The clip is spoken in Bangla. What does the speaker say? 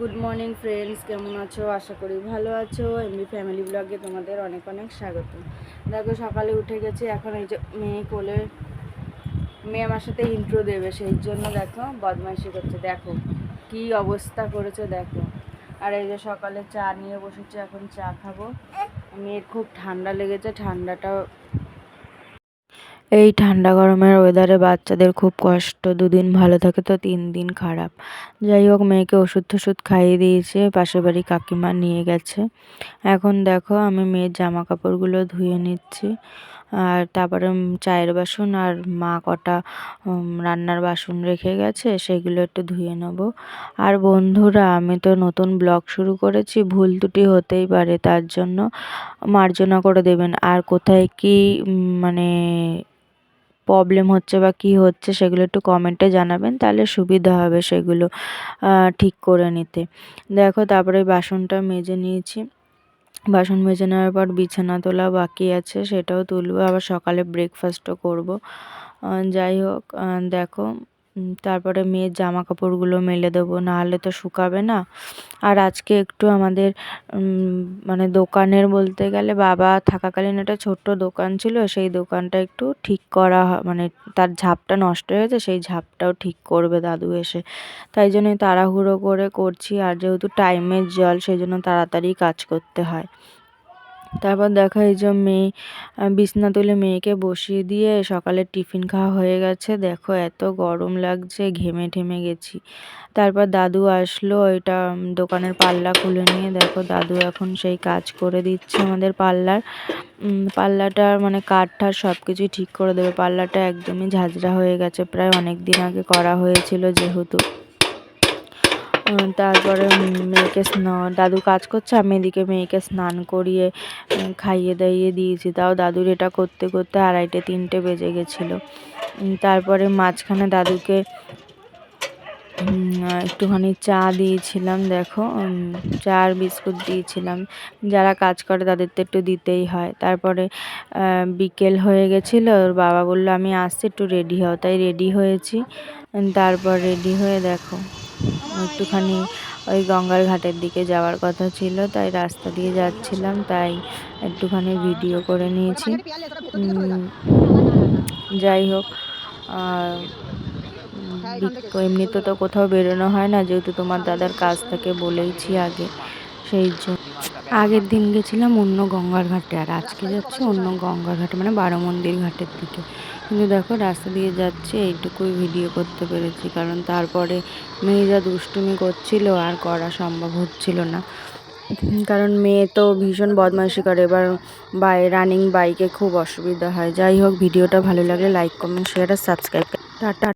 গুড মর্নিং ফ্রেন্ডস কেমন আছো? আশা করি ভালো আছো। এমনি ফ্যামিলি ব্লগে তোমাদের অনেক অনেক স্বাগত। দেখো, সকালে উঠে গেছি। এখন এই যে মেয়ে কোলে, মেয়ে আমার সাথে ইন্ট্রো দেবে, সেই জন্য দেখো, বদমাইশি করছে। দেখো, কি অবস্থা করেছে, দেখো। আর এই যে সকালে চা নিয়ে বসেছি, এখন চা খাব। মেয়ের খুব ঠান্ডা লেগেছে। ঠান্ডাটা এই ঠান্ডা গরমের ওয়েদারে বাচ্চাদের খুব কষ্ট, দুদিন ভালো থাকে তো তিন দিন খারাপ। যাই হোক, মেয়েকে ওষুধ টষুধ খাইয়ে দিয়েছে, পাশের বাড়ি কাকিমা নিয়ে গেছে। এখন দেখো, আমি মেয়ের জামা কাপড়গুলো ধুয়ে নিচ্ছি। আর তারপরে চায়ের বাসন আর মা কটা রান্নার বাসন রেখে গেছে, সেগুলো একটু ধুয়ে নেব। আর বন্ধুরা, আমি তো নতুন ব্লগ শুরু করেছি, ভুল ত্রুটি হতেই পারে, তার জন্য মার্জনা করে দেবেন। আর কোথায় কি মানে প্রবলেম হচ্ছে বা কি হচ্ছে সেগুলো একটু কমেন্টে জানাবেন, তাহলে সুবিধা হবে সেগুলো ঠিক করে নিতে। দেখো তারপরে বাসনটা মেজে নিয়েছি। বাসন মেজে নেওয়ার পর বিছানা তোলা বাকি আছে, সেটাও তুলবো। আবার সকালে ব্রেকফাস্টও করব। যাই হোক দেখো তারপরে মেয়ের জামা কাপড়গুলো মেলে দেবো, নাহলে তো শুকাবে না। আর আজকে একটু আমাদের মানে দোকানের বলতে গেলে বাবা থাকাকালীন একটা ছোট্ট দোকান ছিল, সেই দোকানটা একটু ঠিক করা মানে তার ঝাপটা নষ্ট হয়েছে সেই ঝাপটাও ঠিক করবে দাদু এসে। তাই জন্যই তাড়াহুড়ো করে করছি, আর যেহেতু টাইমের জল, সেই জন্য তাড়াতাড়ি কাজ করতে হয়। তারপর দেখা এই যে মেয়ে বিছনা তুলে মেয়েকে বসিয়ে দিয়ে সকালে টিফিন খাওয়া হয়ে গেছে। দেখো এত গরম লাগছে, ঘেমে ঠেমে গেছি। তারপর দাদু আসলো ওইটা দোকানের পাল্লা খুলে নিয়ে। দেখো দাদু এখন সেই কাজ করে দিচ্ছে আমাদের পাল্লার। পাল্লাটার মানে কাঠ সব কিছুই ঠিক করে দেবে। পাল্লাটা একদমই ঝাঁঝরা হয়ে গেছে। প্রায় অনেক দিন আগে করা হয়েছিল যেহেতু। তারপরে মেয়েকে স্নান দাদু কাজ করছে, আমি এদিকে মেয়েকে স্নান করিয়ে খাইয়ে দাইয়ে দিয়েছি। তাও দাদুর এটা করতে করতে আড়াইটে, তিনটে বেজে গেছিল। তারপরে মাঝখানে দাদুকে একটুখানি চা দিয়েছিলাম, দেখো চা আর বিস্কুট দিয়েছিলাম। যারা কাজ করে তাদের তো একটু দিতেই হয়। তারপরে বিকেল হয়ে গেছিল, ওর বাবা বলল, আমি আসছি, একটু রেডি হও। তাই রেডি হয়েছি। তারপর রেডি হয়ে দেখো একটুখানি ওই গঙ্গার ঘাটের দিকে যাওয়ার কথা ছিল, তাই রাস্তা দিয়ে যাচ্ছিলাম, তাই একটুখানি ভিডিও করে নিয়েছি। যাই হোক এমনিতে তো কোথাও বেরোনো হয় না, যেহেতু তোমার দাদার কাজ থেকে বলেইছি আগে, সেই জন্য। আগের দিন গেছিলাম অন্য গঙ্গার ঘাটে, আর আজকে যাচ্ছি অন্য গঙ্গার ঘাটে মানে বারো মন্দির ঘাটের দিকে। কিন্তু দেখো রাস্তা দিয়ে যাচ্ছে, এইটুকুই ভিডিও করতে পেরেছি। কারণ তারপরে মেয়ে যা দুষ্টুমি করছিল, আর করা সম্ভব হচ্ছিল না। কারণ মেয়ে তো ভীষণ বদমাইশি করে, এবার বাই রানিং বাইকে খুব অসুবিধা হয়। যাই হোক ভিডিওটা ভালো লাগলে লাইক কমেন্ট শেয়ার আর সাবস্ক্রাইব টাটা।